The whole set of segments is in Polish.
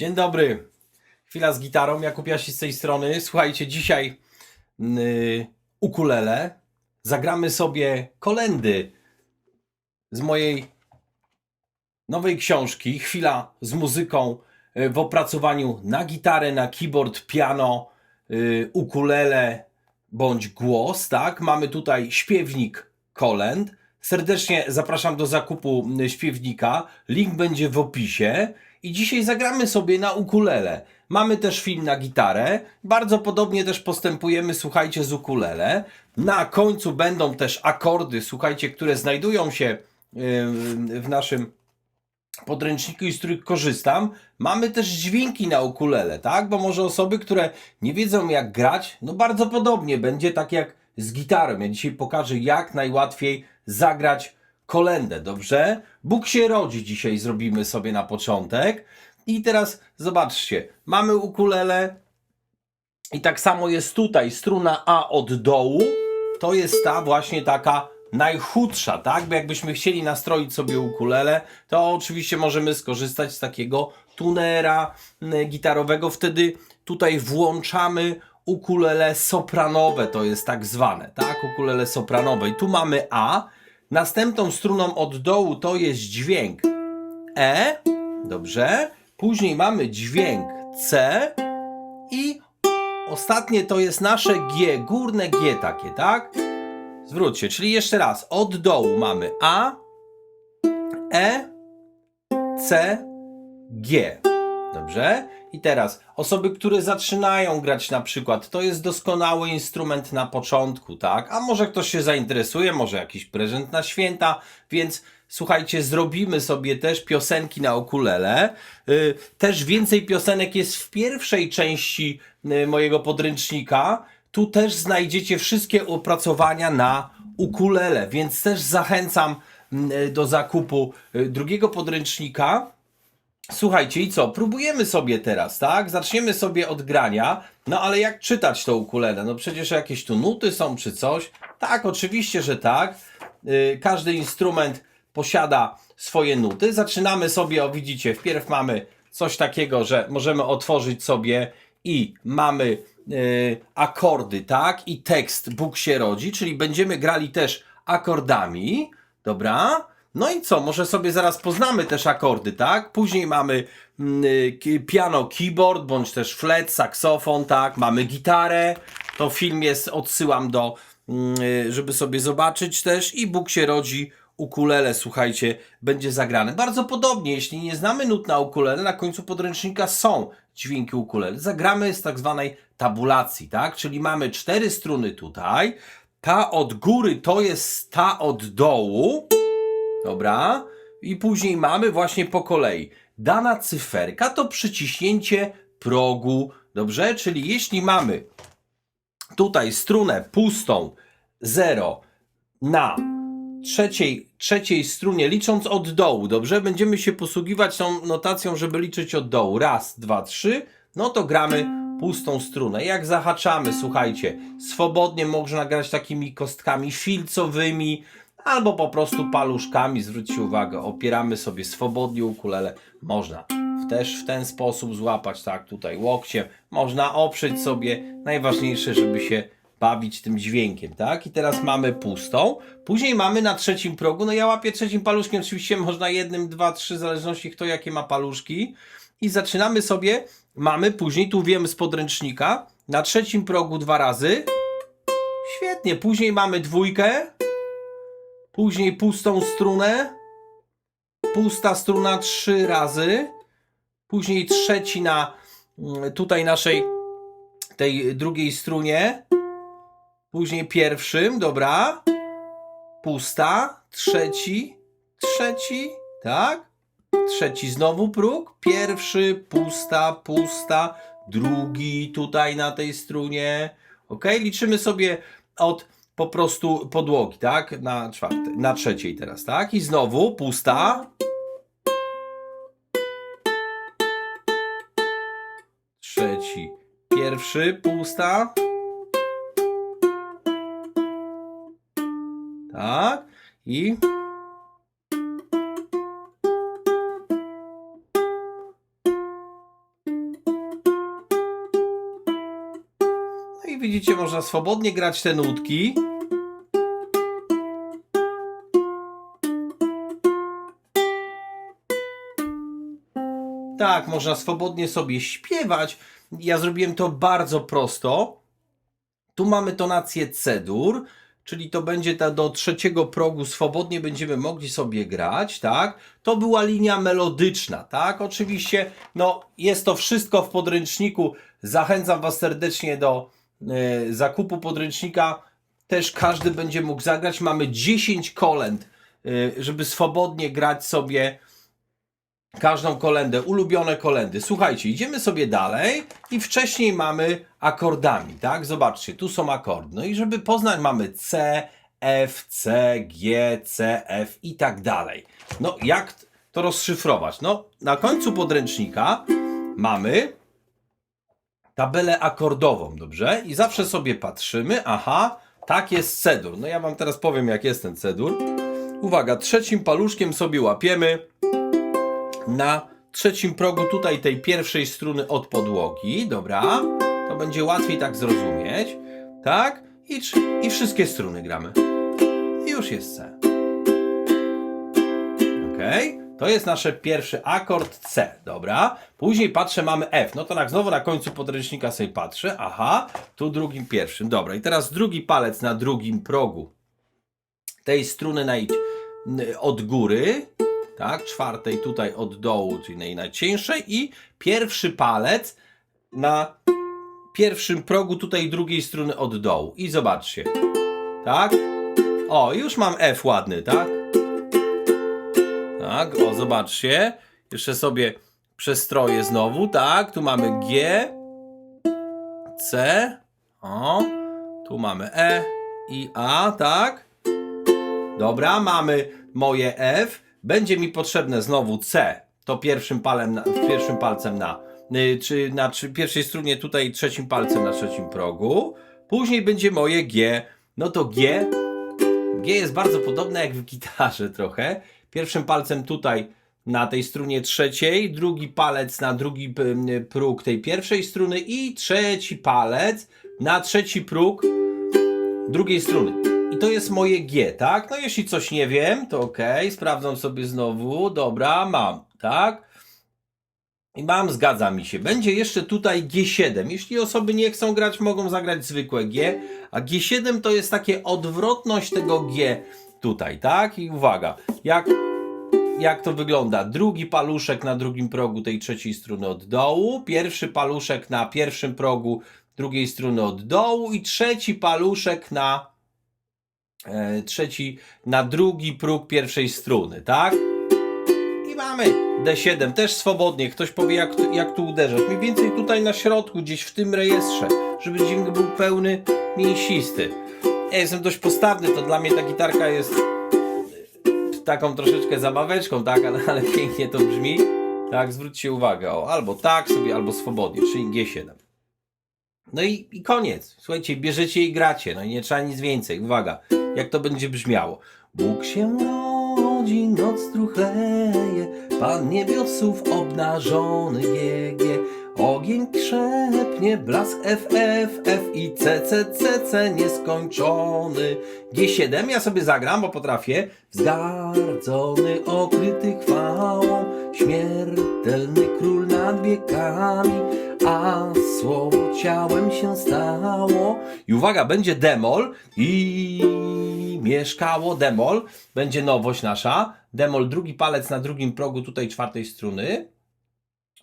Dzień dobry. Chwila z gitarą. Jakub Jasi z tej strony. Słuchajcie, dzisiaj yy, ukulele. Zagramy sobie kolendy z mojej nowej książki. Chwila z muzyką yy, w opracowaniu na gitarę, na keyboard, piano, yy, ukulele bądź głos. Tak, mamy tutaj śpiewnik kolęd. Serdecznie zapraszam do zakupu y, śpiewnika. Link będzie w opisie. I dzisiaj zagramy sobie na ukulele. Mamy też film na gitarę. Bardzo podobnie też postępujemy, słuchajcie, z ukulele. Na końcu będą też akordy, słuchajcie, które znajdują się yy, w naszym podręczniku i z których korzystam. Mamy też dźwięki na ukulele, tak? Bo może osoby, które nie wiedzą jak grać, no bardzo podobnie będzie tak jak z gitarą. Ja dzisiaj pokażę jak najłatwiej zagrać kolendę, dobrze? Bóg się rodzi dzisiaj zrobimy sobie na początek. I teraz zobaczcie, mamy ukulele i tak samo jest tutaj struna A od dołu, to jest ta właśnie taka najchudsza, tak? Bo jakbyśmy chcieli nastroić sobie ukulele, to oczywiście możemy skorzystać z takiego tunera mm, gitarowego. Wtedy tutaj włączamy ukulele sopranowe, to jest tak zwane, tak? Ukulele sopranowe. I tu mamy A. Następną struną od dołu to jest dźwięk E, dobrze? Później mamy dźwięk C i ostatnie to jest nasze G, górne G takie, tak? Zwróćcie, czyli jeszcze raz, od dołu mamy A, E, C, G. Dobrze? I teraz osoby, które zaczynają grać na przykład, to jest doskonały instrument na początku, tak? A może ktoś się zainteresuje, może jakiś prezent na święta, więc słuchajcie, zrobimy sobie też piosenki na ukulele. Yy, też więcej piosenek jest w pierwszej części yy, mojego podręcznika. Tu też znajdziecie wszystkie opracowania na ukulele, więc też zachęcam yy, do zakupu drugiego podręcznika. Słuchajcie, i co? Próbujemy sobie teraz, tak? Zaczniemy sobie od grania. No ale jak czytać to ukulele? No przecież jakieś tu nuty są czy coś. Tak, oczywiście, że tak. Yy, każdy instrument posiada swoje nuty. Zaczynamy sobie, o widzicie, wpierw mamy coś takiego, że możemy otworzyć sobie i mamy yy, akordy, tak? I tekst Bóg się rodzi, czyli będziemy grali też akordami. Dobra? No i co? Może sobie zaraz poznamy też akordy, tak? Później mamy mm, y, piano, keyboard, bądź też flet, saksofon, tak? Mamy gitarę. To film jest, odsyłam do, mm, y, żeby sobie zobaczyć też. I Bóg się rodzi, ukulele, słuchajcie, będzie zagrane. Bardzo podobnie, jeśli nie znamy nut na ukulele, na końcu podręcznika są dźwięki ukulele. Zagramy z tak zwanej tabulacji, tak? Czyli mamy cztery struny tutaj. Ta od góry to jest ta od dołu. Dobra. I później mamy właśnie po kolei. Dana cyferka to przyciśnięcie progu. Dobrze? Czyli jeśli mamy tutaj strunę pustą 0 na trzeciej, trzeciej strunie, licząc od dołu, dobrze? Będziemy się posługiwać tą notacją, żeby liczyć od dołu. Raz, dwa, trzy. No to gramy pustą strunę. Jak zahaczamy, słuchajcie, swobodnie można grać takimi kostkami filcowymi, albo po prostu paluszkami, zwróćcie uwagę, opieramy sobie swobodnie ukulele, można też w ten sposób złapać, tak, tutaj łokciem, można oprzeć sobie, najważniejsze, żeby się bawić tym dźwiękiem, tak, i teraz mamy pustą, później mamy na trzecim progu, no ja łapię trzecim paluszkiem, oczywiście można jednym, dwa, trzy, w zależności kto jakie ma paluszki, i zaczynamy sobie, mamy później, tu wiemy z podręcznika, na trzecim progu dwa razy, świetnie, później mamy dwójkę, Później pustą strunę. Pusta struna trzy razy. Później trzeci na mm, tutaj naszej tej drugiej strunie. Później pierwszym, dobra. Pusta, trzeci, trzeci, tak? Trzeci znowu próg. Pierwszy, pusta, pusta. Drugi tutaj na tej strunie. Ok, liczymy sobie od po prostu podłogi, tak? Na czwartej, na trzeciej teraz, tak? I znowu pusta. Trzeci, pierwszy, pusta. Tak? I można swobodnie grać te nutki. Tak, można swobodnie sobie śpiewać. Ja zrobiłem to bardzo prosto. Tu mamy tonację C-dur, czyli to będzie ta do trzeciego progu swobodnie będziemy mogli sobie grać, tak? To była linia melodyczna, tak? Oczywiście, no jest to wszystko w podręczniku. Zachęcam Was serdecznie do zakupu podręcznika. Też każdy będzie mógł zagrać. Mamy 10 kolęd, e, żeby swobodnie grać sobie każdą kolendę, ulubione kolendy. Słuchajcie, idziemy sobie dalej i wcześniej mamy akordami, tak? Zobaczcie, tu są akordy. No i żeby poznać, mamy C, F, C, G, C, F i tak dalej. No, jak to rozszyfrować? No, na końcu podręcznika mamy tabelę akordową, dobrze? I zawsze sobie patrzymy, aha, tak jest cedur. No ja wam teraz powiem, jak jest ten cedur. Uwaga, trzecim paluszkiem sobie łapiemy na trzecim progu tutaj tej pierwszej struny od podłogi, dobra? To będzie łatwiej tak zrozumieć, tak? I, i wszystkie struny gramy. I już jest C. Ok? To jest nasz pierwszy akord C, dobra? Później patrzę, mamy F. No to tak znowu na końcu podręcznika sobie patrzę. Aha, tu drugim pierwszym. Dobra, i teraz drugi palec na drugim progu tej struny naj... od góry, tak? Czwartej tutaj od dołu, czyli najcieńszej i pierwszy palec na pierwszym progu tutaj drugiej struny od dołu. I zobaczcie, tak? O, już mam F ładny, tak? Tak, o, zobaczcie. Jeszcze sobie przestroję znowu, tak? Tu mamy G, C, o, tu mamy E i A, tak? Dobra, mamy moje F. Będzie mi potrzebne znowu C. To pierwszym, palem na, pierwszym palcem na, y, czy na czy pierwszej strunie tutaj trzecim palcem na trzecim progu. Później będzie moje G. No to G. G jest bardzo podobne jak w gitarze trochę. Pierwszym palcem tutaj na tej strunie trzeciej, drugi palec na drugi próg tej pierwszej struny i trzeci palec na trzeci próg drugiej struny. I to jest moje G, tak? No jeśli coś nie wiem, to ok, sprawdzam sobie znowu, dobra, mam, tak? I mam, zgadza mi się. Będzie jeszcze tutaj G7. Jeśli osoby nie chcą grać, mogą zagrać zwykłe G, a G7 to jest takie odwrotność tego G tutaj, tak? I uwaga, jak, jak to wygląda? Drugi paluszek na drugim progu tej trzeciej struny od dołu, pierwszy paluszek na pierwszym progu drugiej struny od dołu i trzeci paluszek na e, trzeci na drugi próg pierwszej struny, tak? I mamy D7, też swobodnie. Ktoś powie, jak, jak tu uderzać. Mniej więcej tutaj na środku, gdzieś w tym rejestrze, żeby dźwięk był pełny, mięsisty. Ja jestem dość postawny, to dla mnie ta gitarka jest taką troszeczkę zabaweczką, tak, ale, ale pięknie to brzmi. Tak, zwróćcie uwagę, o, albo tak sobie, albo swobodnie, czyli G7. No i, i koniec. Słuchajcie, bierzecie i gracie. No i nie trzeba nic więcej. Uwaga, jak to będzie brzmiało. Bóg się rodzi, noc truchleje, Pan niebiosów obnażony GG. Ogień krzepnie, blask FF, F i C, C, C, C nieskończony. G7 ja sobie zagram, bo potrafię. Wzgardzony, okryty chwałą, śmiertelny król nad wiekami, a słowo ciałem się stało. I uwaga, będzie demol i mieszkało demol. Będzie nowość nasza. Demol, drugi palec na drugim progu tutaj czwartej struny.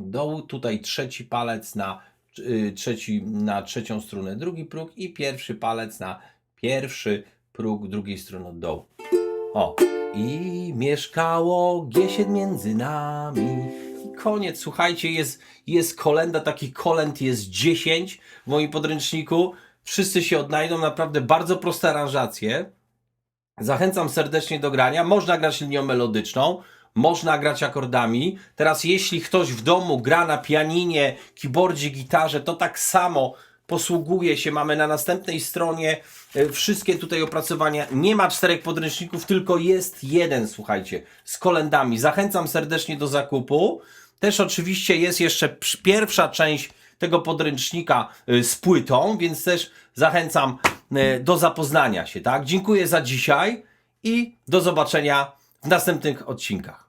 Dołu tutaj trzeci palec na y, trzeci, na trzecią strunę drugi próg i pierwszy palec na pierwszy próg drugiej strony od dołu. O. I mieszkało G7 między nami. Koniec, słuchajcie, jest, jest kolenda, takich kolend jest 10 w moim podręczniku. Wszyscy się odnajdą, naprawdę bardzo proste aranżacje. Zachęcam serdecznie do grania. Można grać linią melodyczną, można grać akordami. Teraz, jeśli ktoś w domu gra na pianinie, keyboardzie, gitarze, to tak samo posługuje się. Mamy na następnej stronie e, wszystkie tutaj opracowania. Nie ma czterech podręczników, tylko jest jeden, słuchajcie, z kolendami. Zachęcam serdecznie do zakupu. Też oczywiście jest jeszcze pierwsza część tego podręcznika y, z płytą, więc też zachęcam y, do zapoznania się, tak? Dziękuję za dzisiaj i do zobaczenia w następnych odcinkach.